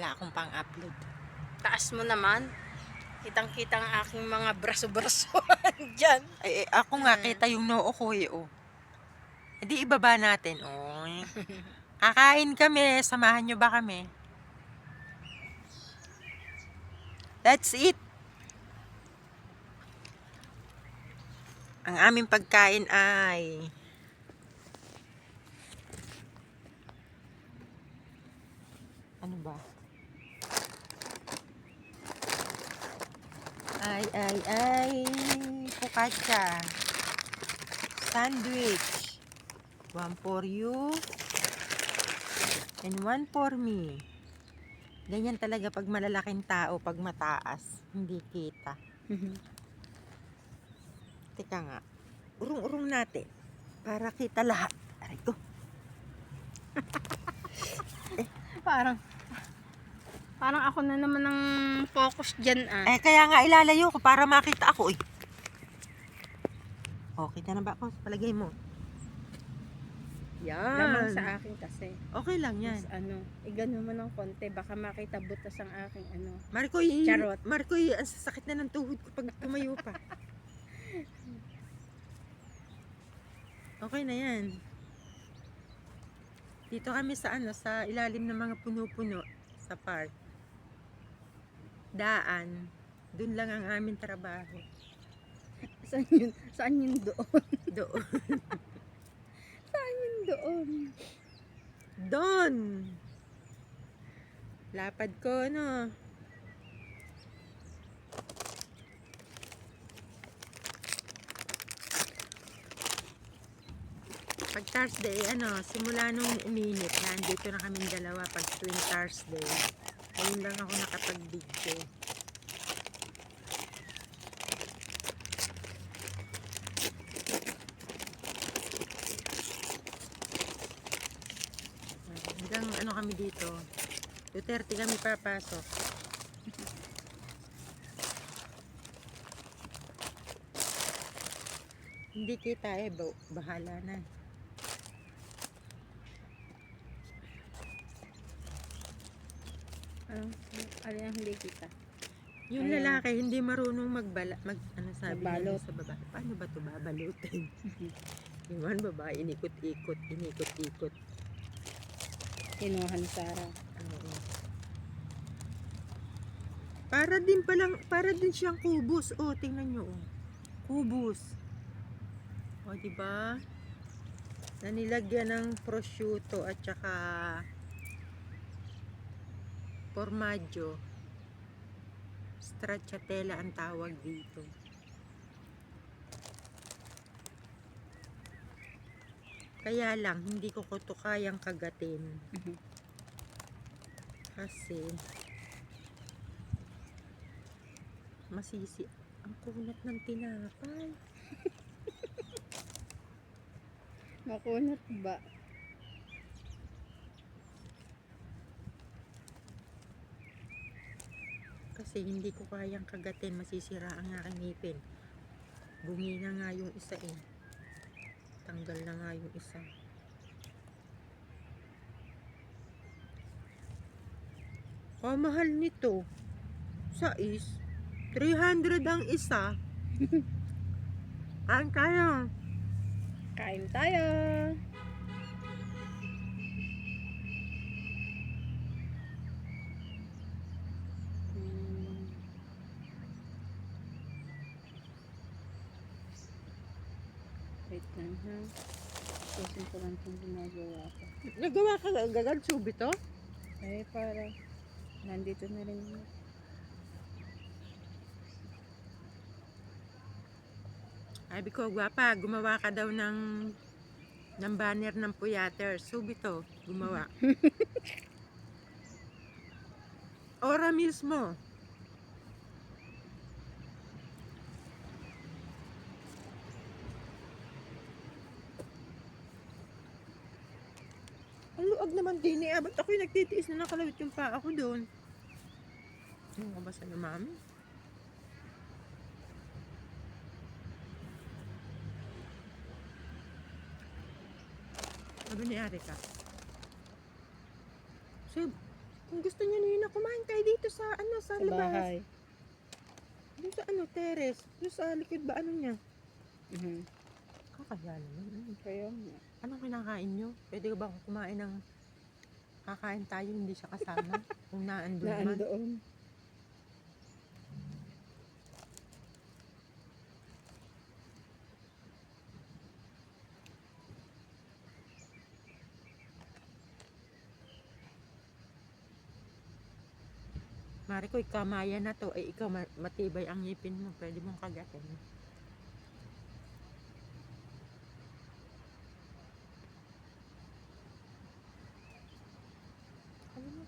Wala akong pang-upload. Taas mo naman. Kitang-kita ang aking mga braso-braso dyan. Ay, eh, ako nga, Hmm. kita yung noo ko eh, oh. Hindi ibaba natin, oh. Kakain kami, samahan nyo ba kami? That's it. Ang aming pagkain ay ano ba? Ay, ay, ay, focaccia. Sandwich. One for you. And one for me. Ganyan talaga pag malalaking tao, pag mataas, hindi kita. Teka nga, urong-urong natin para kita lahat. Aray ko. parang, parang ako na naman ang focus dyan ah. Eh, kaya nga ilalayo ko para makita ako eh. Oh, kita na ba ako? Palagay mo. Lamang Yan. sa akin kasi. Okay lang yan. Mas ano, igano mo ng konti, baka makita butas ang aking ano. Marikoy, Charot. Marikoy, ang sasakit na ng tuhod ko pag tumayo pa. Okay na yan. Dito kami sa ano, sa ilalim ng mga puno-puno sa park. Daan. Doon lang ang aming trabaho. Saan yun? Saan yun doon? Doon. Saan yun doon? Doon. Lapad ko, no? Pag Thursday, ano, simula nung uminit, nandito na kaming dalawa pag tuwing Thursday. Ayun lang ako nakapag-video. Hanggang ano kami dito, 2.30 kami papasok. Hindi kita eh, ba- bahala na. Ano, ano yung hindi kita? Yung Ayan. lalaki hindi marunong magbala, mag, ano sabi Magbalot. niya sa babae, paano ba ito babalutin? yung one babae, inikot-ikot, inikot-ikot. Kinuha ni Sarah. Oo. Para din palang, para din siyang kubos. Oh, tingnan nyo. Oh. Kubos. O, di ba? Na nilagyan ng prosciutto at saka formaggio. Stracciatella ang tawag dito. Kaya lang, hindi ko ko to kayang kagatin. Kasi masisi ang kunat ng tinapay. Makunat ba? Kasi hindi ko kayang kagatin, masisira ang aking ngipin. Bungi na nga yung isa eh. Tanggal na nga yung isa. Oh, mahal nito. Sa is 300 ang isa. Kain tayo. Kain tayo! Ha. Susin ko lang itong ginagawa ko. Nagawa ka agad subito? Eh, para nandito na rin yun. Sabi ko, gwapa, gumawa ka daw ng ng banner ng puyater. Subito, gumawa. Ora mismo. Luag naman din eh. Ba't ako'y nagtitiis na nakalawit yung paa ko doon? Yung kabasa ni mami. Sabi ni Erika. Sib, Kung gusto niyo na kumain kayo dito sa ano sa, Sa labas. bahay. Doon sa ano, terrace. Doon sa likod ba ano niya? Mhm. Kakaya naman. Ano? Kaya nga. Anong kinakain nyo? Pwede ba akong kumain ng kakain tayo, hindi siya kasama? Kung naandun man. Naandoon. Marikoy, kamaya na to. Eh, ikaw ma- matibay ang ngipin mo. Pwede mong kagatin.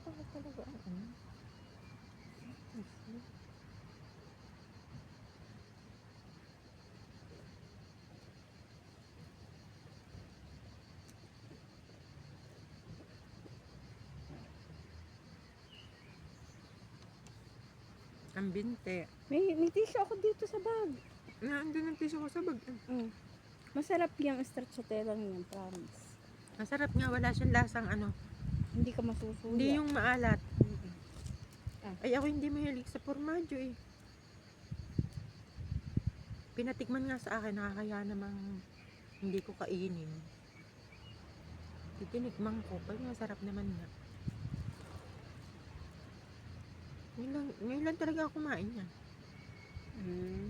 Alam mo pa talaga ang ano? Ang binte. May, may tissue ako dito sa bag. Naandun ang piso ko sa bag. Mm. Masarap yung stracciatella niyan, promise. Masarap nga, wala siyang lasang ano. Hindi ka masusuya. Hindi yung maalat. Mm-mm. Ay, ako hindi mahilig sa formaggio eh. Pinatikman nga sa akin, nakakaya namang hindi ko kainin. Titinikman ko, pag masarap naman nga. Ngayon lang, ngayon lang talaga ako kumain niya. Mm.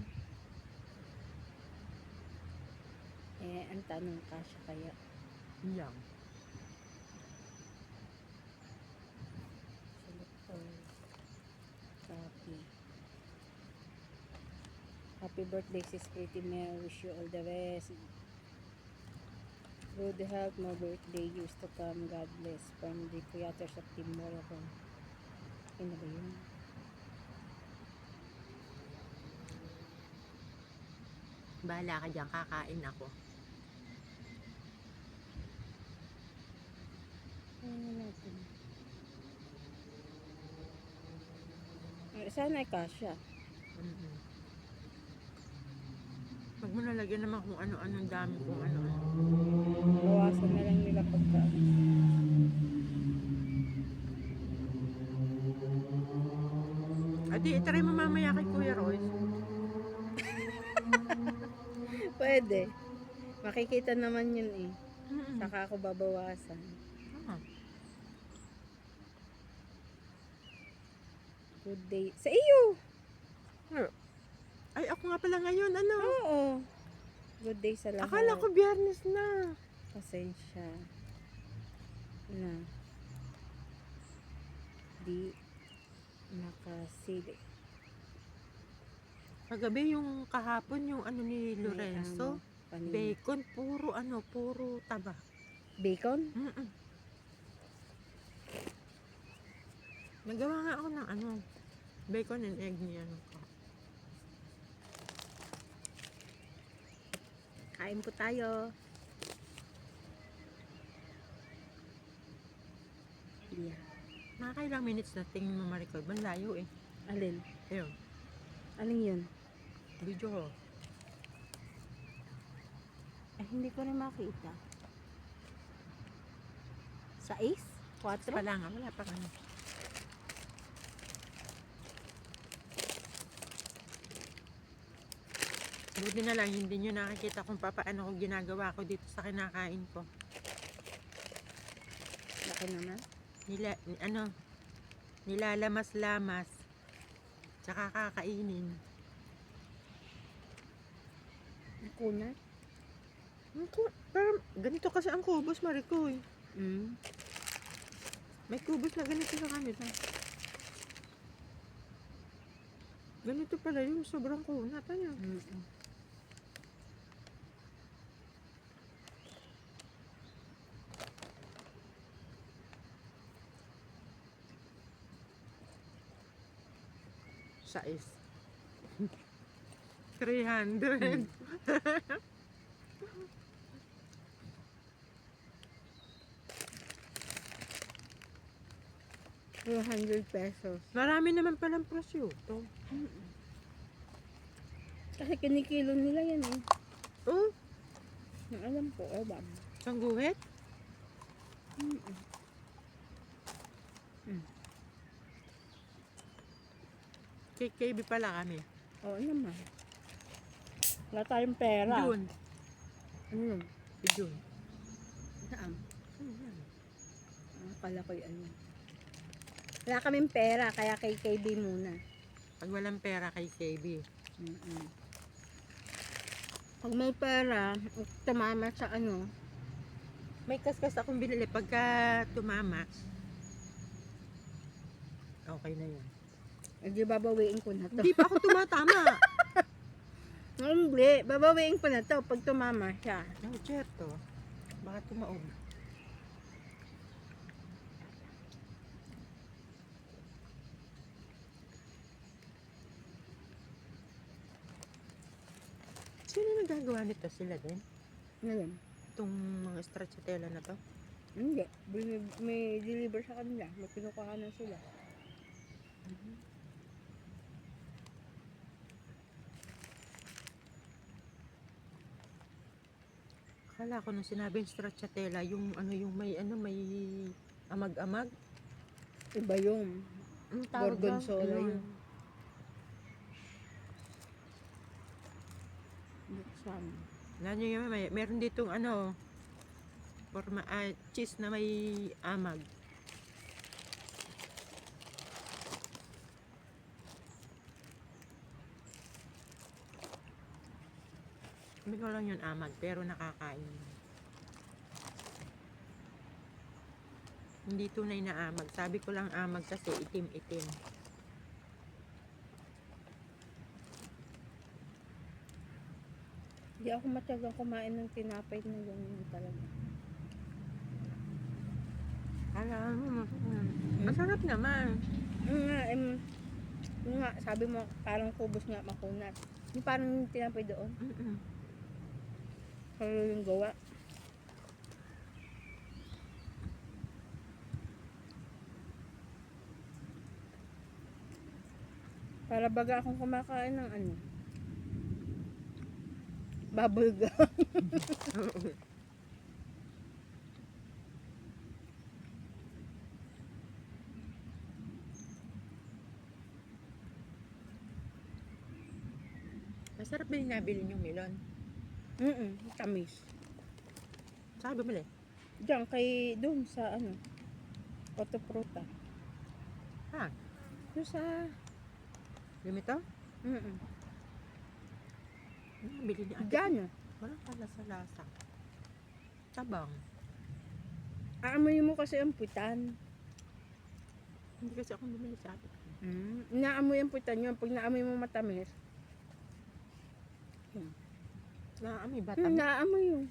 Eh, ang tanong kasya kaya. Yun lang. Happy birthday, sis Pretty Mel. Wish you all the best. Good health, more birthday years to come. God bless. From the creators of Team Morocco. Ano ba yun? Bahala ka dyan, kakain ako. Ano natin? Sana ay kasya. Pag mo nalagyan naman kung ano-ano ang dami kung ano-ano. Bawasan na lang nila pagka. Adi, itry mo mamaya kay Kuya Royce. Pwede. Makikita naman yun eh. Mm-mm. Saka ako babawasan. Ah. Good day. Sa iyo! Ay, ako nga pala ngayon, ano? Oo. Good day sa lahat. Akala ko biyernes na. Pasensya. Na. Di nakasili. Kagabi yung kahapon yung ano ni May Lorenzo. ano, panin- Bacon, puro ano, puro taba. Bacon? Mm-mm. Nagawa nga ako ng ano, bacon and egg ni ano ko. Kain po tayo. Yeah. Mga kailang minutes na tingin mo ma-record. Malayo eh. Alin? Ayun, Alin yun? video ko. Eh, hindi ko rin makita. Sa is? Quatro? Wala nga, wala pa ano. Buti na lang, hindi nyo nakikita kung papaano ko ginagawa ko dito sa kinakain ko. Laki naman. Nila, ni- ano, nilalamas-lamas. Tsaka kakainin. Ang kunat. Ang Pero ganito kasi ang kubos, Marikoy. Mm. May kubos na ganito sa kanila. Ganito pala yung sobrang kunat. Ano? Mm-mm. Sais. 300. 200 pesos. Marami naman palang prosciutto. Kasi kinikilo nila yan eh. Oh, Ang alam ko, oh, bam. sangguhit. Mm-mm. Mm. KKB pala kami. Oo naman. Wala tayong pera. June. Ano yun? June. Saan? Ayan. Ah, Akala ko yung ano. Wala kaming pera, kaya kay KB muna. Pag walang pera kay KB. Mm-mm. Pag may pera, tumama sa ano, May kaskas akong binili pagka tumama. Okay na yun. Hindi babawiin ko na to. Hindi pa ako tumatama. Hindi, babawiin ko na to pag tumama siya. Oh, certo. Baka tumaog. Sino nagagawa nito? Sila din? Ngayon, Itong mga stracciatella na to? hindi. May, may deliver sa kanila. May kinukuha na sila. Akala ko nung sinabing stracciatella, yung ano yung may ano may amag-amag. Iba yung Ang tawag gorgonzola Ayun. yun. Buksan. Ganyan yun, may, meron ditong ano, forma, ah, cheese na may amag. Hindi ko lang yun amag, pero nakakain. Hindi tunay na amag. Sabi ko lang amag kasi itim-itim. Hindi ako matyagang kumain ng tinapay na ganyan talaga. Alam mo, mm, masarap naman. Nga, em, yung nga, sabi mo, parang kubos nga makunat. Yung parang tinapay doon. Mm-mm. Kalo yung gawa. Para baga akong kumakain ng ano. Bubble gum. Masarap ba yung nabili yung melon? Mm tamis. Saan ka bumili? Diyan kay, doon sa ano, Otopruta. Ha? Doon sa, Lumito? mm Nabili ni ate. Diyan ah. Walang kalasa-lasa. Tabang. Aamoy mo kasi ang putan. Hindi kasi ako bumili sa ate. Mm. Inaamoy ang putan yun. Pag naamoy mo matamis, Naamoy ba? Hmm, naamoy yun.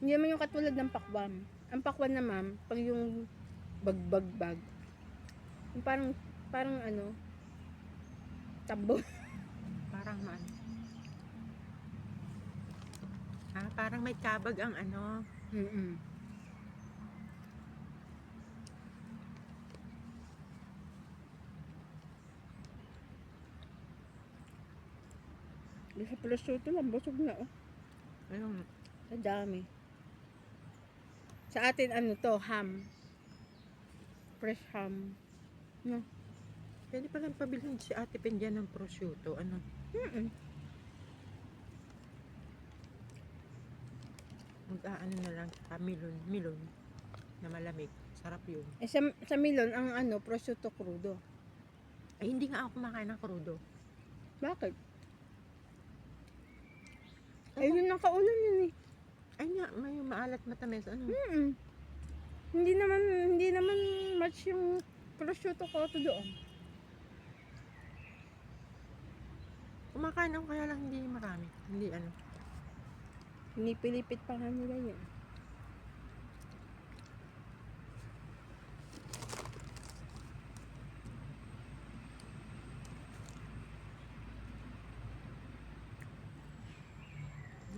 Hindi naman yung katulad ng pakwan. Ang pakwan na ma'am, pag yung bag-bag-bag. Yung parang, parang ano, tabo. Parang man. Ah, parang may kabag ang ano. Mm-mm. Sa prosciutto lang, busog na oh. Ayun. Ang dami. Sa atin ano to, ham. Fresh ham. Pwede palang pabilhin si ate Pendyan ng prosciutto. Ano? Mm-mm. Mag-aano na lang sa milon, milon na malamig. Sarap yun. Eh, sa, sa Milon, ang ano, prosciutto crudo. Ay, hindi nga ako kumakain ng krudo. Bakit? Ay, yun ang kaulan yun eh. Ay nga, may maalat matamis. Ano? Mm-mm. Hindi naman, hindi naman match yung prosciutto ko to doon. Kumakain ako kaya lang hindi marami. Hindi ano. Pinipilipit pa nga nila yun.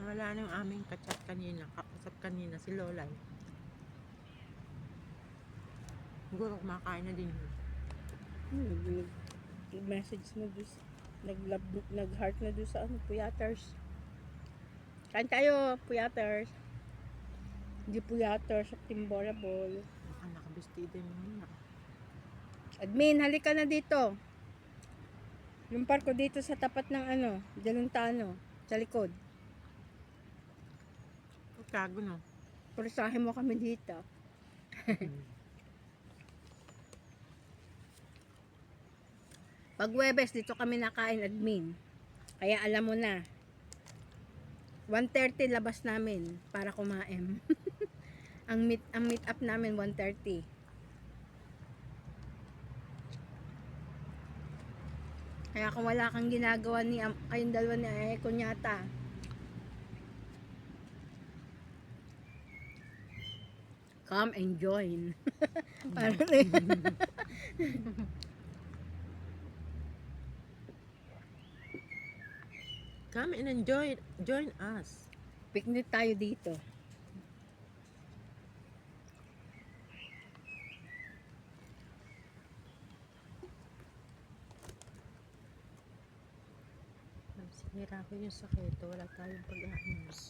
Nawala na yung aming kachat kanina. Kausap kanina si Lolay. Siguro kumakain na din yun. Hmm, nag- nag-message na doon. Nag-heart na doon sa ano, puyaters. Kain tayo, puyaters. Hindi puyaters, optimborable. Baka nakabistida mo na. Admin, halika na dito. Yung parko dito sa tapat ng ano, Dalentano, sa likod. Kago no. Purisahin mo kami dito. Pag Webes, dito kami nakain admin. Kaya alam mo na. 1.30 labas namin para kumain. ang meet ang meet up namin 1.30. Kaya kung wala kang ginagawa ni am- kayong dalawa ni eh, kunyata. Come and join. Parang. Come and enjoy, join us. Picnic tayo dito. Sinira ko yung sakit. Wala tayong pag-aayos.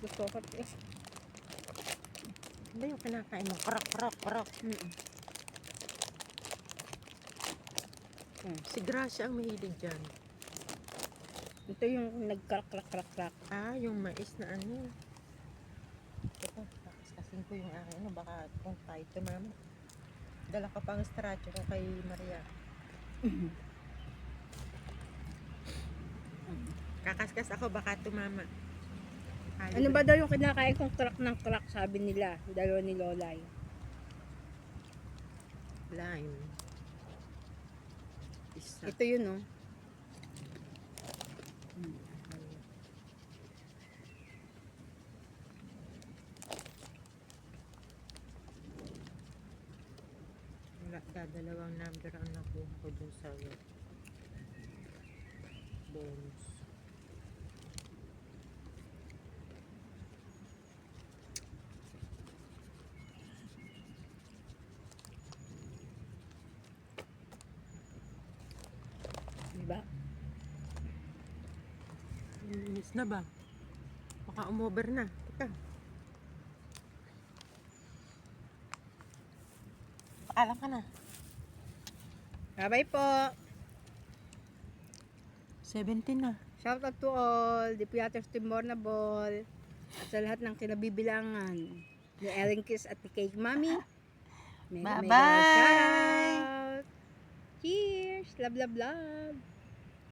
Gusto ko eh. Hindi yung kinakain mo. Krok, krok, krok. Mm-mm. Si Gracia ang mahilig dyan. Ito yung nagkrak-krak-krak-krak. Ah, yung mais na ano. Ito, kakaskasin ko yung akin. Ano, baka kung tayo tumama. Dala ka pang stratcho ko kay Maria. Kakaskas ako, baka tumama. Ayaw Ano ba daw yung kinakain kong crack ng crack sabi nila, dalawa ni Lolay. Lime. Isa. Ito yun oh. Wala, dadalawang number ang nakuha ko dun sa bonus. Diba? Miss na ba? Baka umover na. Teka. Paalam ka na. Bye po. 17 na. Shout out to all. The Piatos Timbornable. At sa lahat ng kinabibilangan. Ni Ellen Kiss at ni Cake Mommy. Mega, mega Bye-bye! shout out. Cheers! Love, love, love.